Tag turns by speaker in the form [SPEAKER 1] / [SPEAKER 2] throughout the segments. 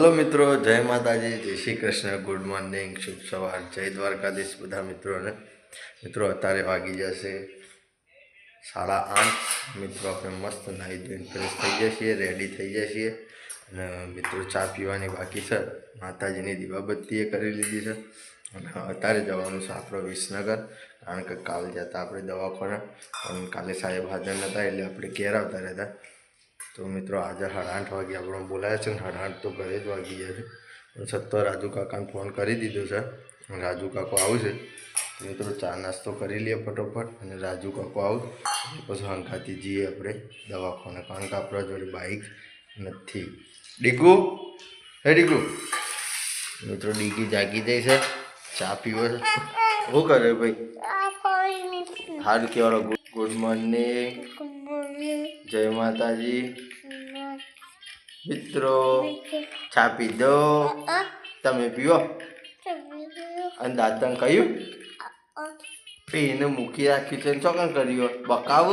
[SPEAKER 1] Hello મિત્રો, જય માતાજી, જય શ્રી કૃષ્ણ, ગુડ મોર્નિંગ, શુભ સવાર, જય દ્વારકાધીશ બધા મિત્રોને. મિત્રો, અત્યારે વાગી જશે સાડા આઠ. મિત્રો, આપણે મસ્ત નાહી ધોઈને ફ્રેશ થઈ જઈએ રેડી થઈ જઈએ અને મિત્રો, ચા પીવાની બાકી છે. માતાજીની દીવાબત્તીએ કરી લીધી છે. અને અત્યારે જવાનું છે આપણો વિસનગર, કારણ કે કાલ જતા આપણે દવાખાના. પણ કાલે સાહેબ હાજર નહોતા એટલે આપણે ઘેર આવતા રહેતા. તો મિત્રો આજે સાડા આઠ વાગે આપણને બોલાયા છે ને સાડા આઠ તો ઘરે જ વાગી ગયા છે. પણ છતાં રાજુ કાકાને ફોન કરી દીધો છે. રાજુ કાકો આવશે મિત્રો ચા નાસ્તો કરી લઈએ ફટોફટ અને રાજુ કાકો આવું. પછી હંકાતી જઈએ આપણે દવાખાને કારણ કે આપણા જોડે બાઇક નથી. ડીકુ? હે ડીકુ? મિત્રો ડીકી જાગી જાય છે. ચા પીવો છે. શું કરે ભાઈ? હાલ કેવાળો ગુડ મોર્નિંગ. જય માતાજી. મિત્રો ચા દો. તમે પીવો. અને દાંતણ કહ્યું પીને મૂકી રાખ્યું છે ને ચોકન કર્યો બકાવ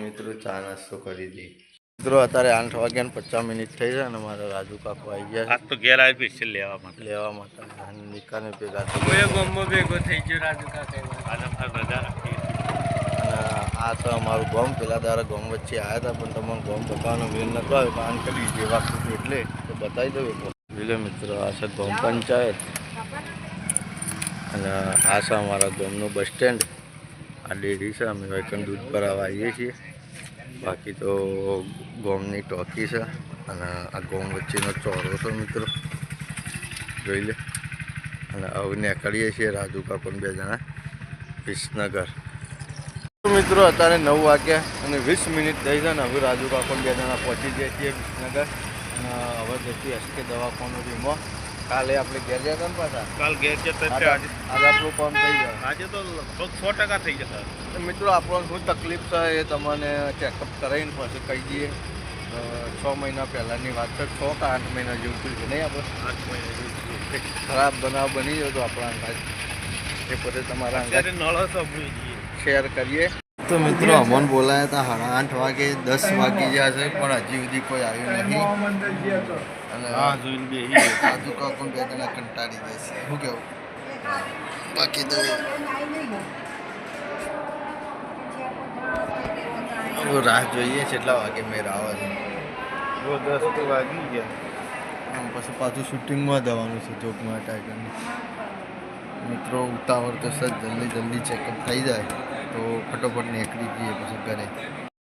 [SPEAKER 1] મિત્રો ચા નાસ્તો કરી દઈ મિત્રો અત્યારે આઠ વાગ્યા ને પચાસ મિનિટ થઈ છે અને મારા રાજુ કાકો આવી ગયા
[SPEAKER 2] આજ તો ઘેર આવી પીછે લેવા માટે.
[SPEAKER 1] છે લેવા માટે. નિકાને ભેગા
[SPEAKER 2] ગમો ભેગો થઈ ગયો રાજુ કાકા
[SPEAKER 1] આ તો અમારું ગોમ પેલા દારા ગોમ વચ્ચે આવ્યા હતા પણ તમારું ગોમ બતાવવાનો વેલ નતો આવ્યો. કારણ કે ડીજે વાગતું એટલે. તો બતાવી દઉં એક વિલે મિત્રો આ છે ગોમ પંચાયત. અને આ છે અમારા ગોમનું બસ સ્ટેન્ડ. આ ડેરી છે અમે વેકન દૂધ ભરાવા આવીએ છીએ. બાકી તો ગોમની ટોકી છે અને આ ગોમ વચ્ચેનો ચોરો છે મિત્રો. જોઈ લે. અને હવે નીકળીએ છીએ રાજુ પણ બે જણા. વિસનગર. મિત્રો, અત્યારે નવ વાગ્યા અને વીસ મિનિટ થઈ છે ને હવે રાજુ પણ બે જણા પહોંચી જઈએ છીએ વિસનગર. અને હવે જતી એસકે દવાખાનું વીમો કાલે આપણે ઘેર જતા ને પાછા?
[SPEAKER 2] કાલ ઘેર જતા
[SPEAKER 1] આજે
[SPEAKER 2] આજે
[SPEAKER 1] આપણું કામ થઈ જાય
[SPEAKER 2] આજે તો લગભગ સો ટકા થઈ જતા
[SPEAKER 1] મિત્રો આપણને શું તકલીફ છે એ તમને ચેકઅપ કરાવીને પછી કહી દઈએ. છ મહિના પહેલાંની વાત છે. છ કે આઠ મહિના જેવું થયું છે નહીં આપણે?
[SPEAKER 2] આઠ મહિના જેવું
[SPEAKER 1] ખરાબ બનાવ બની ગયો તો આપણા અંદાજ એ પછી તમારા અંદાજ શેર કરીએ. તો મિત્રો અમન બોલાયા હતા સાડા આઠ વાગે દસ વાગી ગયા છે પણ હજી સુધી કોઈ આવ્યું નહીં. અને
[SPEAKER 2] હા જોઈને બે
[SPEAKER 1] સાધુ કાકુ બે જણા કંટાળી જશે શું કેવું? બાકી તો રાહ જોઈએ છે એટલા વાગે મેર આવે છે
[SPEAKER 2] દસ તો વાગી ગયા.
[SPEAKER 1] પછી પાછું શૂટિંગમાં જવાનું છે જોકમાં ટાઈગરની મિત્રો ઉતાવળ તો સર જલ્દી જલ્દી ચેકઅપ થઈ જાય. તો ફટોફટ નીકળી જઈએ પછી ઘરે.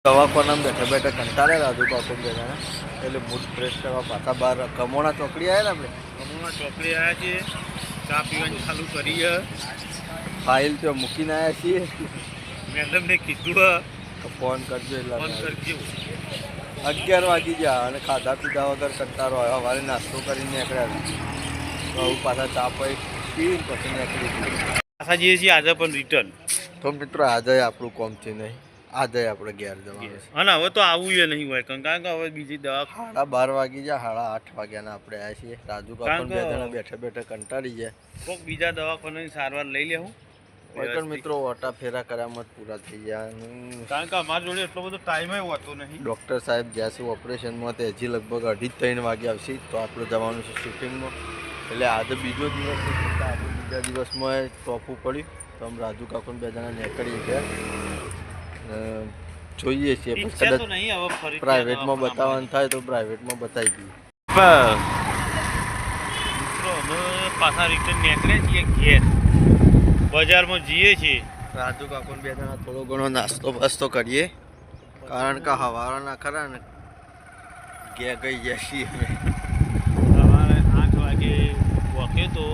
[SPEAKER 1] દવાખાનામાં બેઠા બેઠા કંટાળે રાજુ કાકો બેઠા એટલે મૂડ ફ્રેશ કરવા પાછા બહાર કમોણા ચોકડી આવ્યા ને આપણે?
[SPEAKER 2] કમોણા ચોકડી આવ્યા છીએ. ચા પીવાની ચાલુ કરી
[SPEAKER 1] ફાઇલ ત્યાં મૂકીને આવ્યા છીએ.
[SPEAKER 2] મેડમને કીધું
[SPEAKER 1] તો ફોન કરજો એટલે
[SPEAKER 2] ફોન કરજો.
[SPEAKER 1] અગિયાર વાગી ગયા અને ખાધા પીધા વગર કંટાળો આવ્યો. સવારે નાસ્તો કરીને નીકળ્યા તો હવે પાછા ચા પછી
[SPEAKER 2] પાછા જઈએ છીએ આજે પણ રિટર્ન
[SPEAKER 1] તો મિત્રો આજે આપણું કોમ છે નહીં. આજે આપણે ઘેર જવાનું
[SPEAKER 2] અને હવે તો આવું એ નહીં હોય કારણ કે હવે બીજી દવા
[SPEAKER 1] સાડા બાર વાગી જાય સાડા આઠ વાગ્યાના આપણે આવ્યા છીએ. રાજુ કાકો બે જણા બેઠા બેઠા કંટાળી જાય
[SPEAKER 2] કોઈક બીજા દવાખાનાની સારવાર લઈ લેવું
[SPEAKER 1] પણ મિત્રો ઓટા ફેરા કર્યા પૂરા થઈ ગયા.
[SPEAKER 2] કારણ કે અમારા જોડે એટલો બધો ટાઈમ હોતો નહીં.
[SPEAKER 1] ડૉક્ટર સાહેબ જ્યાં છે ઓપરેશનમાં તે હજી લગભગ અઢી ત્રણ વાગે આવશે તો આપણે જવાનું છે શૂટિંગમાં એટલે આજે બીજો દિવસ બીજા દિવસમાં ટોપું પડ્યું તો અમે રાજુ કાકોને બે જણા નીકળીએ ગયા જોઈએ છીએ. કદાચ પ્રાઇવેટમાં બતાવવાનું થાય તો પ્રાઇવેટમાં બતાવી દઈએ.
[SPEAKER 2] મિત્રો અમે પાછા રિટર્ન નીકળે છીએ ઘેર. બજારમાં જઈએ છીએ.
[SPEAKER 1] રાજુ કાકોને બે જણા થોડો ઘણો નાસ્તો બાસ્તો કરીએ. કારણ કે હવાના ખરા ને ઘેર ગઈ છીએ અમે.
[SPEAKER 2] સવારે વખે તો?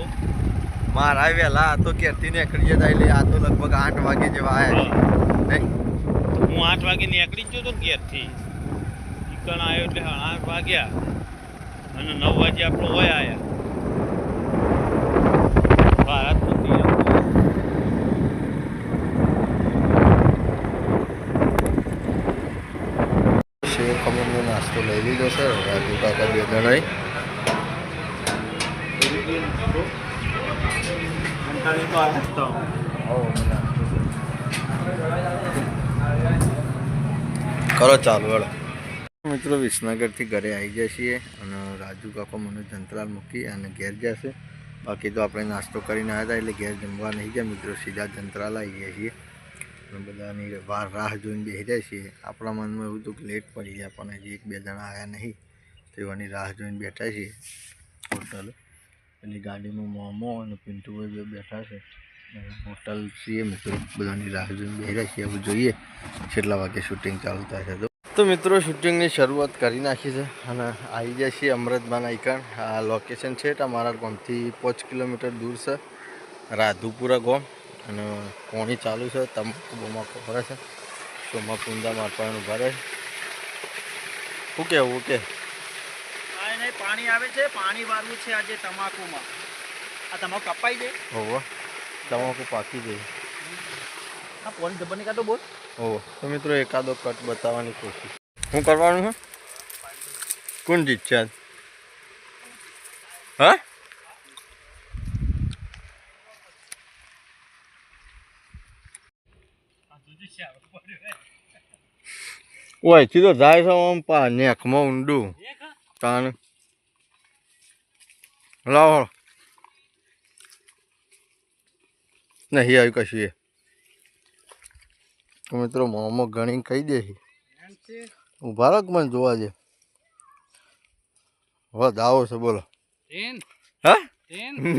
[SPEAKER 1] મારા આવેલા આ તો ક્યારથી નીકળી જતા એટલે આ તો લગભગ આઠ વાગે જેવા આવ્યા નહીં?
[SPEAKER 2] હું આઠ વાગે નીકળી જ ગયો તો ઘેરથી. ચિકન આવ્યો એટલે આઠ વાગ્યા. અને નવ વાગે આપણો હોય આવ્યા ભારત નથી
[SPEAKER 1] સેવ ખમણનો નાસ્તો લઈ લીધો છે રાજુ કાકા બે જણાએ કરો ચાલુ હેડો મિત્રો, વિસનગરથી ઘરે આવી જાય છીએ અને રાજુ કાકો મને જંતરાલ મૂકી અને ઘેર જશે બાકી તો આપણે નાસ્તો કરીને આવ્યા હતા એટલે ઘેર જમવા નહીં ગયા. મિત્રો, સીધા જંતરાલ આવી ગયા છીએ. અને બધાની વાર રાહ જોઈને બેસી જાય છીએ. આપણા મનમાં એવું હતું કે લેટ પડી ગયા પણ હજી એક બે જણા આવ્યા નહીં. તેવાની રાહ જોઈને બેઠા છીએ. હોટલ. પેલી ગાડીમાં મોમો અને પિન્ટુભાઈ બે બેઠા છે. હોટલ છીએ મિત્રો બધાની રાહ જોઈને રહ્યા છીએ હવે જોઈએ કેટલા વાગે શૂટિંગ ચાલુ થાય છે. તો મિત્રો શૂટિંગની શરૂઆત કરી નાખી છે અને આવી જાય છીએ અમૃતબાન આઈકણ આ લોકેશન છે એટલે અમારા ગામથી પાંચ કિલોમીટર દૂર છે રાધુપુરા ગામ. અને કોણી ચાલુ છે તમાકુ બમાકુ ભરે છે. સોમાં પૂંદા મારવાનું ભરે ઓકે
[SPEAKER 3] ઓકે પાણી આવે છે પાણી વાળવું છે આજે તમાકુમાં. આ તમાકુ કપાઈ જાય.
[SPEAKER 1] હોવો. તમાકુ પાકી ગઈ
[SPEAKER 3] આ પોણી ડબ્બા ની બોલ.
[SPEAKER 1] ઓ તો મિત્રો એકાદો કટ બતાવવાની કોશિશ. હું કરવાનું છે કોણ જીતશે હા? ઓય સીધો જાય છે આમ પા નેકમાં ઊંડું. તાણ. લાવો. નહીં આવ્યું કશું એ. મિત્રો મોમો ગણી કહી દે છે. ઊભા રાખ મને જોવા દે? વધ આવો છે બોલો. હા?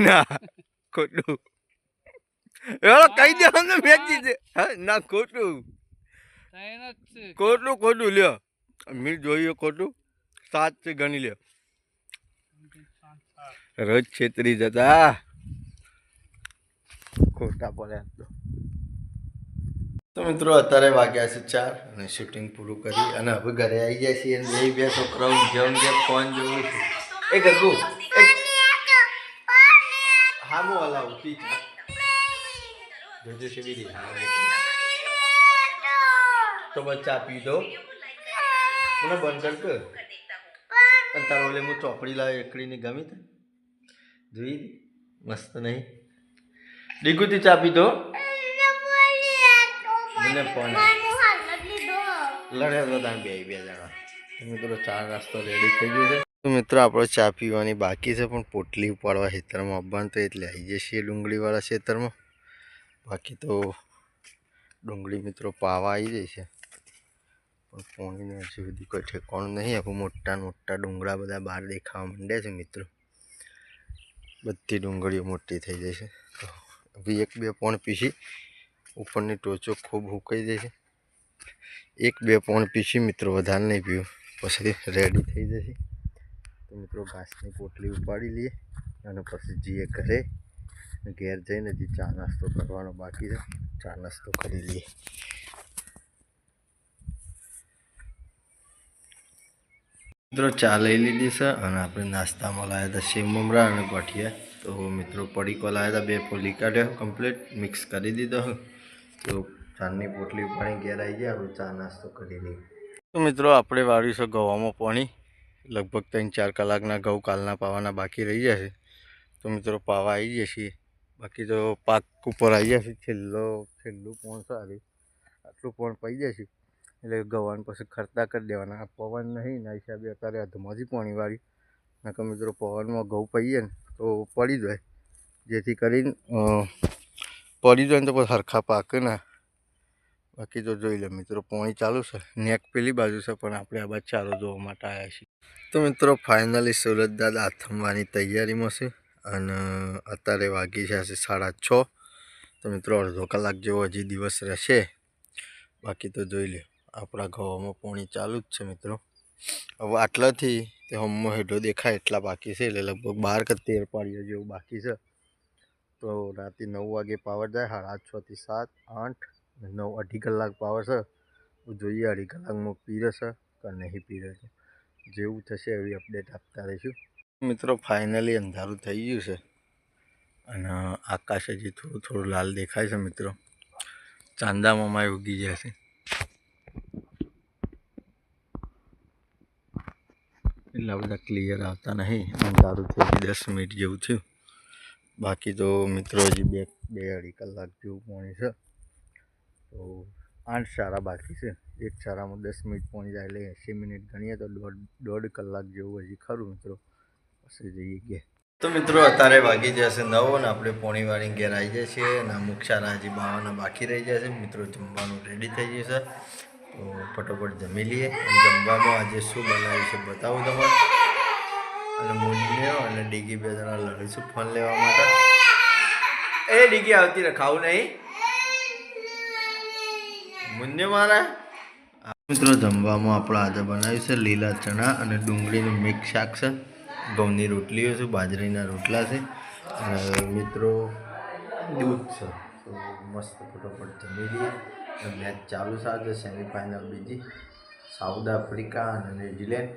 [SPEAKER 1] ના ખોટું. એલો કહી દે અમને મેચી દે હા ના ખોટું. ખોટું ખોટું લ્યો. મીર જોઈએ ખોટું? સાત છે ગણી લ્યો. રજ છેતરી જતા. ખોટા પડ્યા તો. તો મિત્રો, અત્યારે વાગ્યા છે ચાર અને શૂટિંગ પૂરું કરી અને હવે ઘરે આવી જાય છીએ અને બે બે છોકરાઓ જેમ જેમ ફોન જોઉં છું. એ ગગુ હા, હું હલાવું ઠીક જોજો છે બીજી તો ચા પી દો. મને બંધ કર કે. અને તારો એટલે હું ચોપડી લાવી એકડીની ગમી તે. જોઈ, મસ્ત નહીં? ડીગુથી ચા પી દો મને ફોન. તો તાણ બે બે જણા. મિત્રો ચા નાસ્તો રેડી થઈ ગયો છે. તો મિત્રો આપણે ચા પીવાની બાકી છે પણ પોટલી ઉપાડવા ખેતરમાં આવવાનું તો એટલે આવી જશે ડુંગળીવાળા ખેતરમાં. બાકી તો ડુંગળી મિત્રો પાવા આવી જાય છે. પણ પોણીને હજુ સુધી કોઈ ઠેકાણું નહીં આપણું મોટા મોટા ડુંગળા બધા બહાર દેખાવા માંડ્યા છે મિત્રો. બધી ડુંગળીઓ મોટી થઈ છે તો હવે એક બે પોણ પીસી ઉપરની ટોચો ખૂબ હુકાઈ જાય એક બે પોણ પીસી મિત્રો વધારે નહીં પીવું. પછી રેડી થઈ જશે. તો મિત્રો ઘાસની પોટલી ઉપાડી લઈએ અને પછી જઈએ ઘરે. ઘેર જઈને જે ચા નાસ્તો કરવાનો બાકી છે. ચા નાસ્તો કરી લઈએ. મિત્રો ચા લઈ લીધી છે અને આપણે નાસ્તામાં લાવ્યા હતા સેવ મમરા અને ગોઠિયા. તો મિત્રો પડીકો લાવ્યા હતા બે પોલી કાઢ્યો કમ્પ્લીટ મિક્સ કરી દીધો. તો ચાની પોટલી પાણી ઘેર આવી ગયા, હવે ચા નાસ્તો કરી દઈએ તો મિત્રો આપણે વાળ્યું છે ગવામાં પાણી. લગભગ ત્રણ ચાર કલાકના ઘઉં કાલના પાવાના બાકી રહી જશે તો મિત્રો પાવા આવી જશે બાકી તો પાક ઉપર આવી જશે છેલ્લો, છેલ્લું પોણ સારી આટલું પોણ પડી જશે એટલે ગવાને પછી ખર્ચા કરી દેવાના. પવન નહીં, ના હિસાબે અત્યારે અધમાંથી પાણી વાળી નકર મિત્રો પવનમાં ઘઉં પડીએ ને. તો પડી જાય. જેથી કરીને પડી જાય તો પછી હરખા પાકે ના. બાકી તો જોઈ લે મિત્રો, પોણી ચાલુ છે. નેક પેલી બાજુ છે, પણ આપણે આ બાજુ ચાલુ જોવા માટે આવ્યા છીએ. તો મિત્રો ફાઇનલી સુરત દાદા આથમવાની તૈયારીમાં છે અને અત્યારે વાગી જશે સાડા છ. તો મિત્રો, અડધો કલાક જેવો હજી દિવસ રહેશે. બાકી તો જોઈ લે, આપણા ઘઉંમાં પોણી ચાલુ જ છે મિત્રો. હવે આટલાથી તે હમો હેઠો દેખાય એટલા બાકી છે, એટલે લગભગ બાર કે તેર પાડીઓ જેવું બાકી છે. તો રાતે નવ વાગે પાવર જાય, સાડા છથી સાત, આઠ નવ અઢી કલાક પાવર છે. જોઈએ અઢી કલાકમાં પીરે છે કે નહીં પીરે છે. જેવું થશે એવી અપડેટ આપતા રહીશું. મિત્રો ફાઇનલી અંધારું થઈ ગયું છે. અને આકાશ હજી થોડું થોડું લાલ દેખાય છે, મિત્રો. ચાંદામાં ઉગી જશે. એટલા બધા ક્લિયર આવતા નહીં. અંધારું થયું દસ મિનિટ જેવું થયું. બાકી તો મિત્રો હજી બે બે અઢી કલાક જેવું પાણી છે. તો આઠ સારા બાકી છે. એક સારામાં દસ મિનિટ પહોંચી જાય એટલે એંસી મિનિટ ગણીએ તો દોઢ દોઢ કલાક જેવું હજી ખરું મિત્રો. પછી જઈએ ગયા તો મિત્રો અત્યારે વાગી જશે નવો ને આપણે પોણીવાળી ઘેર આવી જાય છે અને અમુક સારા હજી બાવાના બાકી રહી જશે મિત્રો જમવાનું રેડી થઈ જશે તો ફટોફટ જમી લઈએ જમવામાં આજે શું બનાવ્યું છે બતાવું તમારે અને મુન્યો અને ડીગી બે જણા લડીશું ફોન લેવા માટે. એ ડીગી આવતી રહે, ખાવું નહીં. મુન્યો મારા. મિત્રો, જમવામાં આપણે આજે બનાવ્યું છે લીલા ચણા અને ડુંગળીનું મિક્સ શાક છે. ઘઉંની રોટલીઓ છે, બાજરીના રોટલા છે. અને મિત્રો, દૂધ છે. મસ્ત ફટોફટ જમી લઈએ. મેચ ચાલુ આજે સેમિફાઇનલ બીજી સાઉથ આફ્રિકા અને ન્યુઝીલેન્ડ.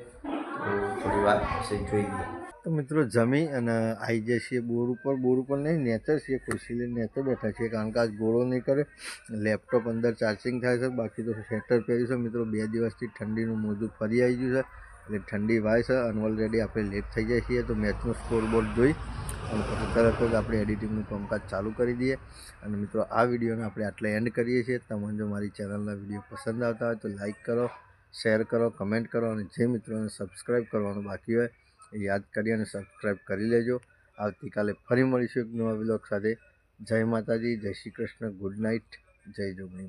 [SPEAKER 1] તો થોડી વાર પછી જોઈએ તો મિત્રો જમી અને આવી જાય છીએ બોર ઉપર બોર ઉપર નહીં, નેચર છીએ ખુરશી લઈને નેચર બેઠા છીએ કારણ કે આજ ગોળો નહીં કરે, લેપટોપ અંદર ચાર્જિંગ થાય છે, બાકી તો સ્વેટર પહેર્યું છે. મિત્રો બે દિવસથી ઠંડીનું મોજું ફરી આવી ગયું છે. એટલે ઠંડી વાય છે અને ઓલરેડી આપણે લેટ થઈ જાય છીએ, તો મેચનું સ્કોરબોર્ડ જોઈ. અને પછી તરત જ આપણે એડિટિંગનું કામકાજ ચાલુ કરી દઈએ. અને મિત્રો, આ વિડીયોને આપણે આટલે એન્ડ કરીએ છીએ. તમને જો મારી ચેનલના વીડિયો પસંદ આવતા હોય તો લાઇક કરો શેર કરો કમેન્ટ કરો અને જે મિત્રોને સબસ્ક્રાઈબ કરવાનું બાકી હોય એ યાદ કરી અને સબસ્ક્રાઈબ કરી લેજો. આવતીકાલે ફરી મળીશું એક નવા બ્લોગ સાથે. જય માતાજી, જય શ્રી કૃષ્ણ ગુડ નાઇટ જય જોગણી.